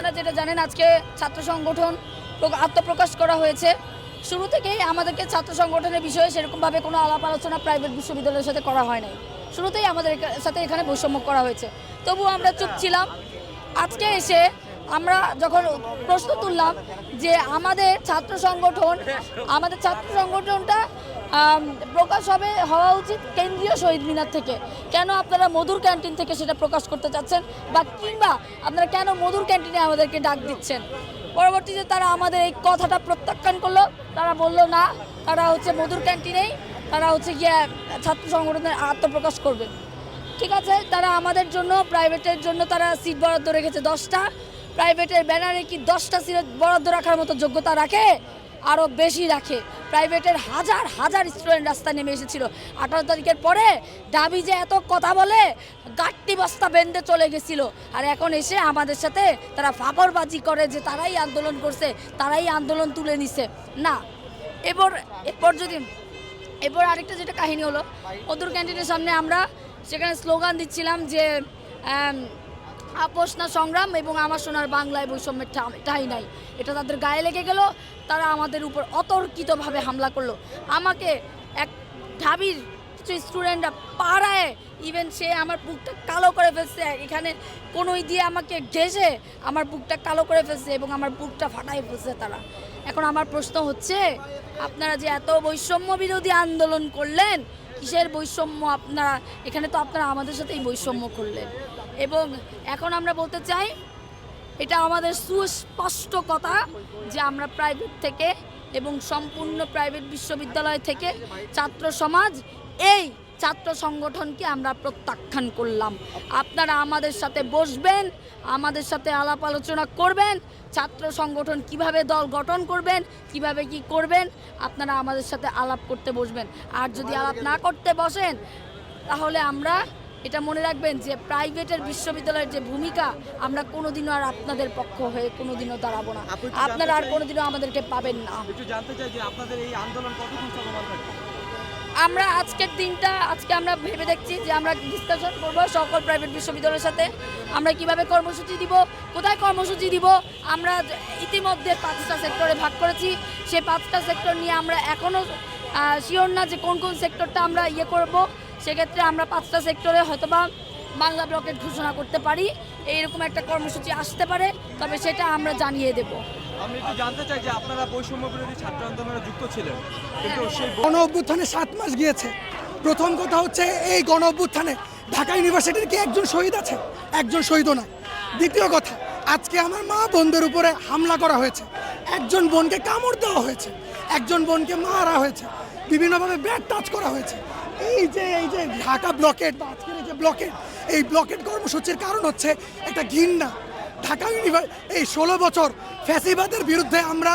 আপনারা যেটা জানেন, আজকে ছাত্র সংগঠন আত্মপ্রকাশ করা হয়েছে। শুরু থেকেই আমাদেরকে ছাত্র সংগঠনের বিষয়ে সেরকমভাবে কোনো আলাপ আলোচনা প্রাইভেট বিশ্ববিদ্যালয়ের সাথে করা হয় নাই। শুরুতেই আমাদের সাথে এখানে বৈষম্য করা হয়েছে। তবু আমরা চুপ ছিলাম। আজকে এসে আমরা যখন প্রশ্ন তুললাম যে আমাদের ছাত্র সংগঠন, আমাদের ছাত্র সংগঠনটা প্রকাশ হবে, হওয়া উচিত কেন্দ্রীয় শহীদ মিনার থেকে। কেন আপনারা মধুর ক্যান্টিন থেকে সেটা প্রকাশ করতে চাচ্ছেন? বা কিংবা আপনারা কেন মধুর ক্যান্টিনে আমাদেরকে ডাক দিচ্ছেন? পরবর্তীতে তারা আমাদের এই কথাটা প্রত্যাখ্যান করল। তারা বলল, না, তারা হচ্ছে মধুর ক্যান্টিনেই তারা হচ্ছে গিয়ে ছাত্র সংগঠনের আত্মপ্রকাশ করবে। ঠিক আছে, তারা আমাদের জন্য প্রাইভেটের জন্য তারা সিট বরাদ্দ রেখেছে দশটা। প্রাইভেটের ব্যানারে কি দশটা সিট বরাদ্দ রাখার মতো যোগ্যতা রাখে? আরও বেশি রাখে। প্রাইভেটের হাজার হাজার স্টুডেন্ট রাস্তায় নেমে এসেছিল। আঠারো তারিখের পরে দাবি যে এত কথা বলে, গাট্টি বস্তা বেঁধে চলে গেছিল। আর এখন এসে আমাদের সাথে তারা ফাপড়বাজি করে যে তারাই আন্দোলন করছে, তারাই আন্দোলন তুলে নিছে। না, এবার, এরপর যদি এরপর আরেকটা যেটা কাহিনী হলো মধুর ক্যান্টিনের সামনে আমরা সেখানে স্লোগান দিচ্ছিলাম যে আপোষ না সংগ্রাম এবং আমার সোনার বাংলায় বৈষম্যের ঠাঁই নাই। এটা তাদের গায়ে লেগে গেল, তারা আমাদের উপর অতর্কিতভাবে হামলা করল। আমাকে এক ঢাবির কিছু স্টুডেন্টরা পাড়ায় ইভেন সে আমার বুকটা কালো করে ফেলছে। এখানে কোনোই দিয়ে আমাকে ঘেসে আমার বুকটা কালো করে ফেলছে এবং আমার বুকটা ফাটাই ফেলছে তারা। এখন আমার প্রশ্ন হচ্ছে, আপনারা যে এত বৈষম্য বিরোধী আন্দোলন করলেন, কিসের বৈষম্য আপনারা? এখানে তো আপনারা আমাদের সাথেই বৈষম্য করলেন। এবং এখন আমরা বলতে চাই, এটা আমাদের সুস্পষ্ট কথা যে আমরা প্রাইভেট থেকে এবং সম্পূর্ণ প্রাইভেট বিশ্ববিদ্যালয় থেকে ছাত্র সমাজ, এই ছাত্র সংগঠনকে আমরা প্রত্যাখ্যান করলাম। আপনারা আমাদের সাথে বসবেন, আমাদের সাথে আলাপ আলোচনা করবেন, ছাত্র সংগঠন কীভাবে দল গঠন করবেন, কীভাবে কি করবেন, আপনারা আমাদের সাথে আলাপ করতে বসবেন। আর যদি আলাপ না করতে বসেন, তাহলে আমরা এটা মনে রাখবেন যে প্রাইভেটের বিশ্ববিদ্যালয়ের যে ভূমিকা আমরা কোনোদিনও আর আপনাদের পক্ষ হয়ে কোনোদিনও দাঁড়াবো না। আপনারা আর কোনোদিনও আমাদেরকে পাবেন না। একটু জানতে চাই যে আপনাদের এই আন্দোলন কতক্ষণ চলমান থাকবে আমরা আজকের দিনটা আজকে আমরা ভেবে দেখছি যে আমরা ডিসকাশন করব সকল প্রাইভেট বিশ্ববিদ্যালয়ের সাথে। আমরা কীভাবে কর্মসূচি দিব কোথায় কর্মসূচি দিব আমরা ইতিমধ্যে পাঁচটা সেক্টরে ভাগ করেছি। সেই পাঁচটা সেক্টর নিয়ে আমরা এখনও শিওর না যে কোন কোন সেক্টরটা আমরা ইয়ে করব। সেক্ষেত্রে আমরা পাঁচটা সেক্টরে হয়তোবা বাংলা ব্লকের ঘোষণা করতে পারি। এইরকম একটা কর্মসূচি আসতে পারে তবে সেটা আমরা জানিয়ে দেবো। আমি একটু জানতে চাই যে আপনারা বৈষম্য বিরোধী ছাত্র আন্দোলনে যুক্ত ছিলেন। কিন্তু সেই গণ অভ্যুত্থানে সাত মাস গিয়েছে। প্রথম কথা হচ্ছে এই গণ অভ্যুত্থানে ঢাকা ইউনিভার্সিটির কি একজন শহীদ আছে? একজন শহীদও না দ্বিতীয় কথা আজকে আমার মা বোনদের উপরে হামলা করা হয়েছে। একজন বোনকে কামড় দেওয়া হয়েছে একজন বোনকে মারা হয়েছে বিভিন্নভাবে ব্যাট টাচ করা হয়েছে। এই যে এই যে ঢাকা ব্লকেট বা আজকের এই যে ব্লকেট এই ব্লকেট কর্মসূচির কারণ হচ্ছে একটা ঘৃণা। ঢাকা ইউনিভার, এই ষোলো বছর ফ্যাসিবাদের বিরুদ্ধে আমরা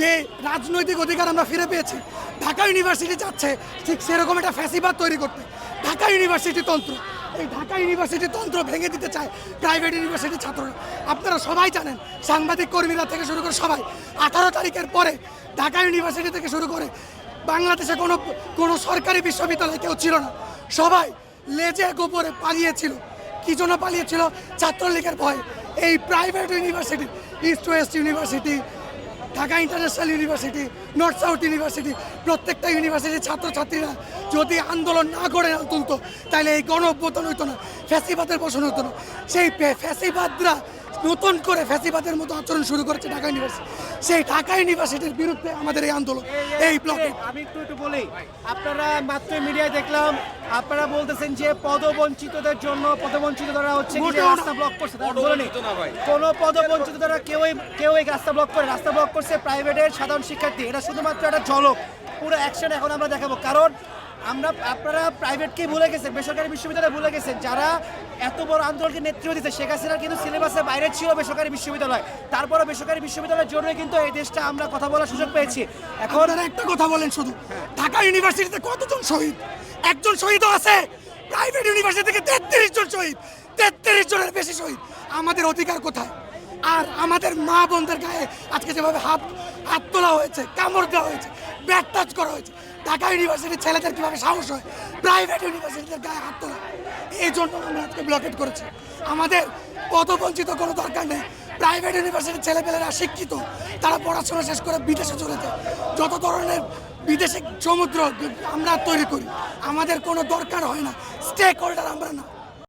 যে রাজনৈতিক অধিকার আমরা ফিরে পেয়েছি, ঢাকা ইউনিভার্সিটি চাচ্ছে ঠিক সেরকম একটা ফ্যাসিবাদ তৈরি করতে। ঢাকা ইউনিভার্সিটি তন্ত্র, এই ঢাকা ইউনিভার্সিটি তন্ত্র ভেঙে দিতে চায় প্রাইভেট ইউনিভার্সিটির ছাত্ররা। আপনারা সবাই জানেন, সাংবাদিক কর্মীরা থেকে শুরু করে সবাই, আঠারো তারিখের পরে ঢাকা ইউনিভার্সিটি থেকে শুরু করে বাংলাদেশে কোনো কোনো সরকারি বিশ্ববিদ্যালয় কেউ ছিল না। সবাই লেজে গোপরে পালিয়েছিল। কি জন্য পালিয়েছিল? ছাত্রলীগের ভয়। এই private university East West University Dhaka International University North South University প্রত্যেকটা ইউনিভার্সিটির ছাত্রছাত্রীরা যদি আন্দোলন না করে তুলতো তাহলে এই গণ অভ্যুত্থান হইতো না, ফ্যাসিবাদের বসন হতো না। সেই ফ্যাসিবাদরা নতুন করে ফ্যাসিবাদের মতো আচরণ শুরু করেছে ঢাকা ইউনিভার্সিটি। সেই ঢাকা ইউনিভার্সিটির বিরুদ্ধে আমাদের এই আন্দোলন এই ব্লকে আমি একটু একটু বলি আপনারা মাত্র মিডিয়ায় দেখলাম আপনারা বলতেছেন যে পদবঞ্চিতদের জন্য পদবঞ্চিত দ্বারা হচ্ছে। রাস্তা ব্লক করছে তারা বলেনি কোন পদবঞ্চিত দ্বারা কেউই কেউ এই রাস্তা ব্লক করে রাস্তা ব্লক করছে প্রাইভেটের সাধারণ শিক্ষার্থী। এটা শুধুমাত্র একটা ঝলক পুরো অ্যাকশন এখন আমরা দেখাবো। কারণ আমরা, আপনারা প্রাইভেটকে ভুলে গেছেন, বেসরকারি বিশ্ববিদ্যালয় ভুলে গেছেন। যারা এত বড় আন্দোলনকে নেতৃত্ব দিচ্ছে শেখ হাসিনার কিন্তু সিলেবাসের বাইরে ছিল বেসরকারি বিশ্ববিদ্যালয়। তারপরে বেসরকারি বিশ্ববিদ্যালয়ের জন্য কিন্তু এই দেশটা আমরা কথা বলার সুযোগ পেয়েছি। এখন একটা কথা বলেন শুধু। ঢাকা ইউনিভার্সিটিতে কতজন শহীদ? একজন শহীদও আছে। প্রাইভেট ইউনিভার্সিটি থেকে তেত্রিশ জন শহীদ। তেত্রিশ জনের বেশি শহীদ। আমাদের অধিকার কোথায়? আর আমাদের মা বোনদের গায়ে আজকে যেভাবে হাত হাত তোলা হয়েছে, কামড় দেওয়া হয়েছে ব্যাট টাচ করা হয়েছে ঢাকা ইউনিভার্সিটির ছেলেদের কীভাবে সাহস হয়? প্রাইভেট ইউনিভার্সিটিদের গায়ে হাত তোলা। এই জন্য আমরা আজকে ব্লকেট করেছি। আমাদের কত পদবঞ্চিত কোনো দরকার নেই। প্রাইভেট ইউনিভার্সিটির ছেলেপেলেরা শিক্ষিত। তারা পড়াশোনা শেষ করে বিদেশে চলে যায়। যত ধরনের বিদেশি সমুদ্র আমরা তৈরি করি, আমাদের কোনো দরকার হয় না। স্টেক হোল্ডার আমরা না।